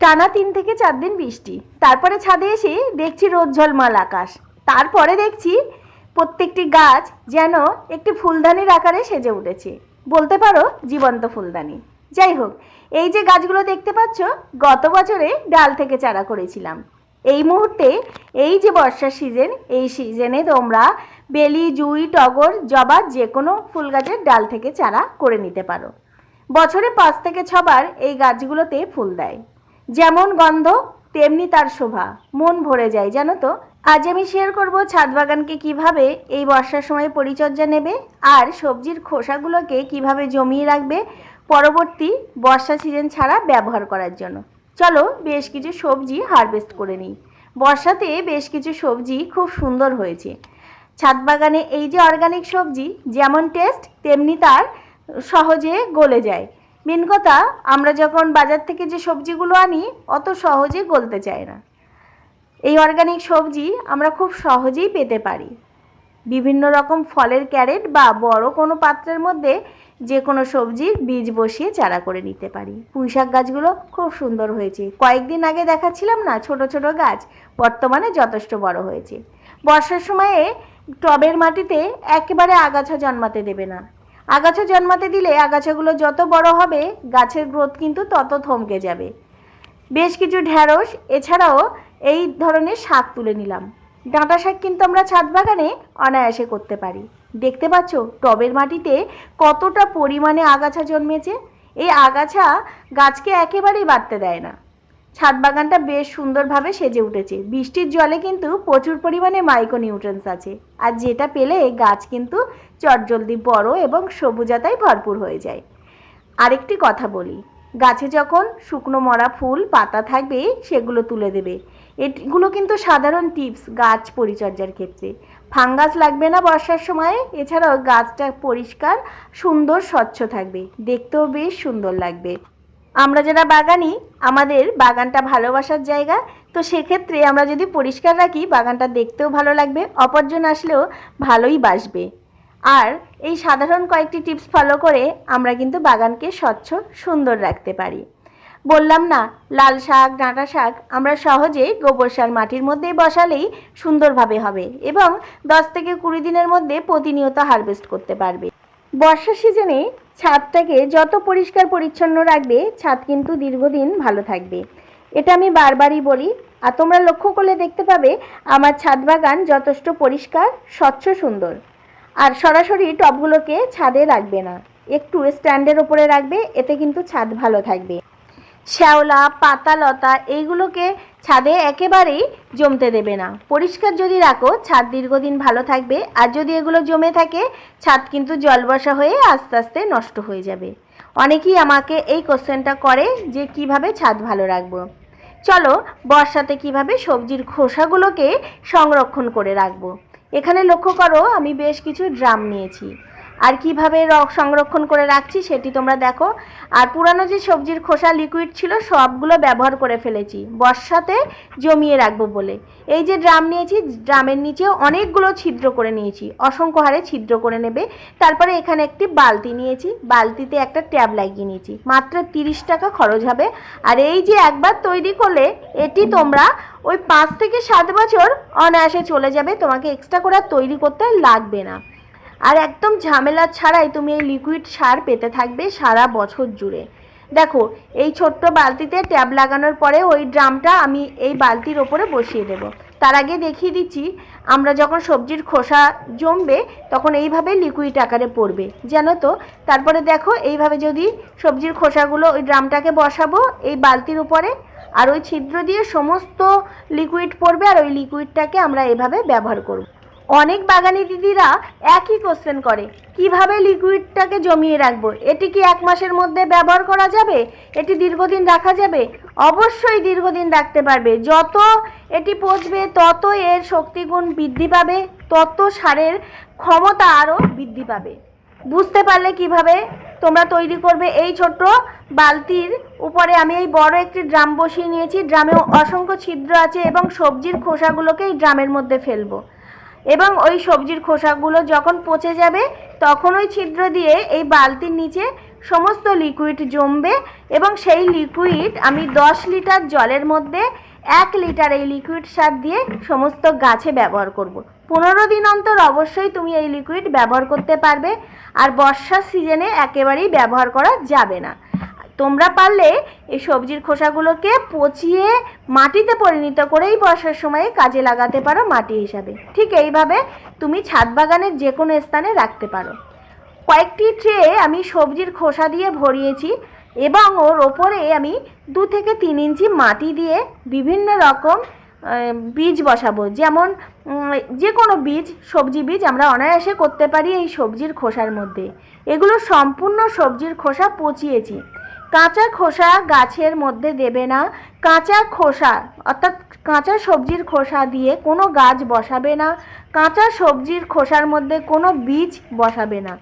টানা তিন থেকে চার দিন বৃষ্টি। তারপরে ছাদে এসে দেখছি রোদ ঝলমাল আকাশ। তারপরে দেখছি প্রত্যেকটি গাছ যেন একটি ফুলদানির আকারে সেজে উঠেছে। বলতে পারো জীবন্ত ফুলদানি। যাই হোক, এই যে গাছগুলো দেখতে পাচ্ছ, গত বছরে ডাল থেকে চারা করেছিলাম। এই মুহূর্তে এই যে বর্ষার সিজন, এই সিজনে তোমরা বেলি, জুই, টগর, জবা যে কোনো ফুল গাছের ডাল থেকে চারা করে নিতে পারো। বছরে পাঁচ থেকে ছবার এই গাছগুলোতে ফুল দেয়। যেমন গন্ধ, তেমনি তার শোভা। মন ভরে যায়, জানো তো? আজ আমি শেয়ার করব ছাদ বাগানকে কীভাবে এই বর্ষার সময় পরিচর্যা নেবে আর সবজির খোসাগুলোকে কীভাবে জমিয়ে রাখবে পরবর্তী বর্ষা সিজন ছাড়া ব্যবহার করার জন্য। চলো বেশ কিছু সবজি হারভেস্ট করে নিই। বর্ষাতে বেশ কিছু সবজি খুব সুন্দর হয়েছে। ছাদ বাগানে এই যে অর্গানিক সবজি, যেমন টেস্ট তেমনি তার সহজে গলে যায়। মেন কথা, আমরা যখন বাজার থেকে যে সবজিগুলো আনি, অত সহজে গলতে চায় না। এই অর্গানিক সবজি আমরা খুব সহজেই পেতে পারি। বিভিন্ন রকম ফলের ক্যারেট বা বড় কোনো পাত্রের মধ্যে যে কোনো সবজির বীজ বসিয়ে চারা করে নিতে পারি। পুঁইশাক গাছগুলো খুব সুন্দর হয়েছে। কয়েকদিন আগে দেখাচ্ছিলাম না, ছোট ছোট গাছ বর্তমানে যথেষ্ট বড় হয়েছে। বর্ষার সময়ে টবের মাটিতে একেবারে আগাছা জন্মাতে দেবে না। আগাছা জন্মাতে দিলে আগাছাগুলো যত বড় হবে, গাছের গ্রোথ কিন্তু তত থমকে যাবে। বেশ কিছু ঢ্যাঁড়স, এছাড়াও এই ধরনের শাক তুলে নিলাম। ডাঁটা শাক কিন্তু আমরা ছাদ বাগানে অনায়াসে করতে পারি। দেখতে পাচ্ছ, টবের মাটিতে কতটা পরিমাণে আগাছা জন্মেছে। এই আগাছা গাছকে একেবারেই বাড়তে দেয় না। ছাদ বাগানটা বেশ সুন্দরভাবে সেজে উঠেছে। বৃষ্টির জলে কিন্তু প্রচুর পরিমাণে মাইক্রোনিউট্রেন্স আছে। আর যেটা পেলে গাছ কিন্তু চটজলদি বড় এবং সবুজাতায় ভরপুর হয়ে যায়। আরেকটি কথা বলি, গাছে যখন শুকনো মরা ফুল, পাতা থাকবে, সেগুলো তুলে দেবে। এগুলো কিন্তু সাধারণ টিপস গাছ পরিচর্যার ক্ষেত্রে। ফাঙ্গাস লাগবে না বর্ষার সময়, এছাড়াও গাছটা পরিষ্কার, সুন্দর, স্বচ্ছ থাকবে। দেখতেও বেশ সুন্দর লাগবে। আমরা যারা বাগানি, আমাদের বাগানটা ভালোবাসার জায়গা। তো সেক্ষেত্রে আমরা যদি পরিষ্কার রাখি, বাগানটা দেখতেও ভালো লাগবে, অপরজন আসলেও ভালোই বাসবে। আর এই সাধারণ কয়েকটি টিপস ফলো করে আমরা কিন্তু বাগানকে স্বচ্ছ, সুন্দর রাখতে পারি। বললাম না, লাল শাক, ডাঁটা শাক আমরা সহজে গোবর সার মাটির মধ্যেই বসালেই সুন্দরভাবে হবে এবং দশ থেকে কুড়ি দিনের মধ্যে প্রতিনিয়ত হারভেস্ট করতে পারবে। বর্ষা সিজনে ছাদটাকে যত পরিষ্কার পরিচ্ছন্ন রাখবে, ছাদ কিন্তু দীর্ঘদিন ভালো থাকবে। এটা আমি বারবারই বলি, আর তোমরা লক্ষ্য করলে দেখতে পাবে, আমার ছাদ বাগান যথেষ্ট পরিষ্কার, স্বচ্ছ, সুন্দর। আর সরাসরি টবগুলোকে ছাদে রাখবে না। একটু স্ট্যান্ডের ওপরে রাখবে, এতে কিন্তু ছাদ ভালো থাকবে। শ্যাওলা পাতা লতা এইগুলোকে ছাদে একেবারেই জমতে দেবে না। পরিষ্কার যদি রাখো, ছাদ দীর্ঘদিন ভালো থাকবে। আর যদি এগুলো জমে থাকে, ছাদ কিন্তু জলবসা হয়ে আস্তে আস্তে নষ্ট হয়ে যাবে। অনেকেই আমাকে এই কোশ্চেনটা করে যে কীভাবে ছাদ ভালো রাখব। চলো, বর্ষাতে কীভাবে সবজির খোসাগুলোকে সংরক্ষণ করে রাখব। এখানে লক্ষ্য করো, আমি বেশ কিছু ড্রাম নিয়েছি। আর কীভাবে সংরক্ষণ করে রাখছি সেটি তোমরা দেখো। আর পুরানো যে সবজির খোসা লিকুইড ছিল, সবগুলো ব্যবহার করে ফেলেছি। বর্ষাতে জমিয়ে রাখব বলে। এই যে ড্রাম নিয়েছি, ড্রামের নিচে অনেকগুলো ছিদ্র করে নিয়েছি। অসংখ্য হারে ছিদ্র করে নেবে। তারপরে এখানে একটি বালতি নিয়েছি। বালতিতে একটা ট্যাব লাগিয়ে নিয়েছি। মাত্র তিরিশ টাকা খরচ হবে। আর এই যে একবার তৈরি করলে, এটি তোমরা ওই পাঁচ থেকে সাত বছর অনায়াসে চলে যাবে। তোমাকে এক্সট্রা করে তৈরি করতে লাগবে না। আর একদম ঝামেলা ছাড়াই তুমি এই লিকুইড সার পেতে থাকবে সারা বছর জুড়ে। দেখো, এই ছোট্ট বালতিতে ট্যাব লাগানোর পরে ওই ড্রামটা আমি এই বালতির ওপরে বসিয়ে দেব। তার আগে দেখিয়ে দিচ্ছি, আমরা যখন সবজির খোসা জমবে তখন এইভাবে লিকুইড আকারে পড়বে। জানো তো? তারপরে দেখো, এইভাবে যদি সবজির খোসাগুলো ওই ড্রামটাকে বসাবো এই বালতির উপরে, আর ওই ছিদ্র দিয়ে সমস্ত লিকুইড পড়বে আর ওই লিকুইডটাকে আমরা এভাবে ব্যবহার করব। অনেক বাগানি দিদিরা একই কোশ্চেন করে, কীভাবে লিকুইডটাকে জমিয়ে রাখব? এটি কি এক মাসের মধ্যে ব্যবহার করা যাবে? এটি দীর্ঘদিন রাখা যাবে? অবশ্যই দীর্ঘদিন রাখতে পারবে। যত এটি পচবে, তত এর শক্তিগুণ বৃদ্ধি পাবে, তত সারের ক্ষমতা আরও বৃদ্ধি পাবে। বুঝতে পারলে কীভাবে? তোমরা তৈরি করবে এই ছোট্ট বালতির উপরে। আমি এই বড় একটি ড্রাম বসিয়ে নিয়েছি। ড্রামে অসংখ্য ছিদ্র আছে এবং সবজির খোসাগুলোকে এই ড্রামের মধ্যে ফেলব। এবং ওই সবজির খোসাগুলো যখন পচে যাবে, তখন ওই ছিদ্র দিয়ে এই বালতির নিচে সমস্ত লিকুইড জমবে এবং সেই লিকুইড আমি দশ লিটার জলের মধ্যে এক লিটার এই লিকুইড সার দিয়ে সমস্ত গাছে ব্যবহার করব। পনেরো দিন অন্তর অবশ্যই তুমি এই লিকুইড ব্যবহার করতে পারবে, আর বর্ষার সিজনে একেবারেই ব্যবহার করা যাবে না তোমরা পারলে এই সবজির খোসাগুলোকে পচিয়ে মাটিতে পরিণত করেই বর্ষার সময়ে কাজে লাগাতে পারো মাটি হিসাবে। ঠিক এইভাবে তুমি ছাদ বাগানের যে কোনো স্থানে রাখতে পারো। কয়েকটি ট্রে আমি সবজির খোসা দিয়ে ভরিয়েছি এবং ওর ওপরে আমি দু থেকে তিন ইঞ্চি মাটি দিয়ে বিভিন্ন রকম বীজ বসাবো। যেমন যে কোনো বীজ, সবজি বীজ আমরা অনায়াসে করতে পারি এই সবজির খোসার মধ্যে। এগুলো সম্পূর্ণ সবজির খোসা পচিয়েছি। কাঁচা খোসা গাছের মধ্যে দেবে না। কাঁচা খোসা, অর্থাৎ কাঁচা সবজির খোসা দিয়ে কোনো গাছ বসাবে না। কাঁচা সবজির খোসার মধ্যে কোনো বীজ বসাবে না।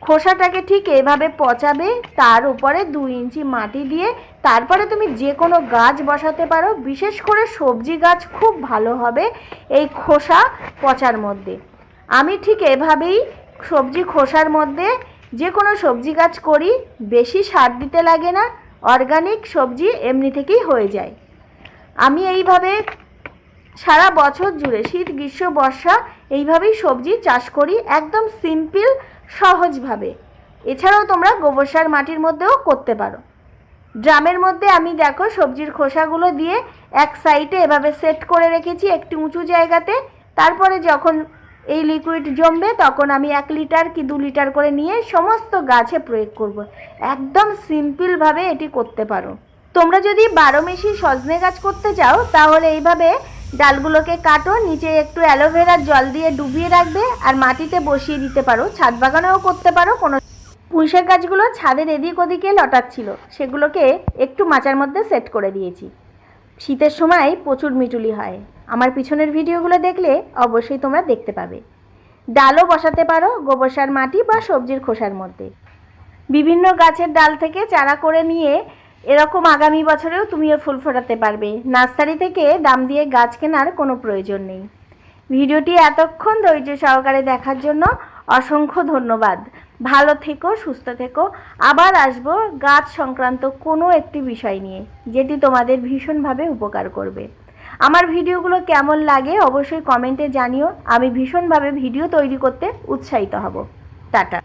খোসাটাকে ঠিক এভাবে পচাবে, তার উপরে দু ইঞ্চি মাটি দিয়ে। তারপরে তুমি যে কোনো গাছ বসাতে পারো, বিশেষ করে সবজি গাছ খুব ভালো হবে এই খোসা পচার মধ্যে। আমি ঠিক এভাবেই সবজি খোসার মধ্যে যে কোনো সবজি গাছ করি, বেশি সার দিতে লাগে না অর্গানিক সবজি এমনি থেকেই হয়ে যায়। আমি এইভাবে সারা বছর জুড়ে শীত, গ্রীষ্ম, বর্ষা এইভাবেই সবজি চাষ করি, একদম সিম্পল সহজভাবে। এছাড়াও তোমরা গোবর সার মাটির মধ্যেও করতে পারো। ড্রামের মধ্যে আমি দেখো সবজির খোসাগুলো দিয়ে এক সাইডে এভাবে সেট করে রেখেছি একটি উঁচু জায়গাতে। তারপরে যখন এই লিকুইড জমবে, তখন আমি এক লিটার কি দু লিটার করে নিয়ে সমস্ত গাছে প্রয়োগ করব। একদম সিম্পলভাবে এটি করতে পারো। তোমরা যদি বারো মেশি সজনে গাছ করতে চাও, তাহলে এইভাবে ডালগুলোকে কাটো, নিচে একটু অ্যালোভেরার জল দিয়ে ডুবিয়ে রাখবে আর মাটিতে বসিয়ে দিতে পারো। ছাদ বাগানেও করতে পারো, কোনো পুঁইশাক গাছগুলো ছাদের এদিক ওদিকে লটাচ্ছিল, সেগুলোকে একটু মাচার মধ্যে সেট করে দিয়েছি। শীতের সময় প্রচুর মিটুলি হয়। আমার পিছনের ভিডিওগুলো দেখলে অবশ্যই তোমরা দেখতে পাবে। ডালও বসাতে পারো গোবর সার মাটি বা সবজির খোসার মধ্যে। বিভিন্ন গাছের ডাল থেকে চারা করে নিয়ে এরকম আগামী বছরেও তুমিও ফুল ফোটাতে পারবে। নার্সারি থেকে দাম দিয়ে গাছ কেনার কোনো প্রয়োজন নেই। ভিডিওটি এতক্ষণ ধৈর্য সহকারে দেখার জন্য অসংখ্য ধন্যবাদ। ভালো থেকো, সুস্থ থেকো। আবার আসব গাছ সংক্রান্ত কোনো একটি বিষয় নিয়ে, যেটি তোমাদের ভীষণভাবে উপকার করবে। আমার ভিডিওগুলো কেমন লাগে অবশ্যই কমেন্টে জানিও। আমি ভীষণভাবে ভিডিও তৈরি করতে উৎসাহিত হব। টাটা।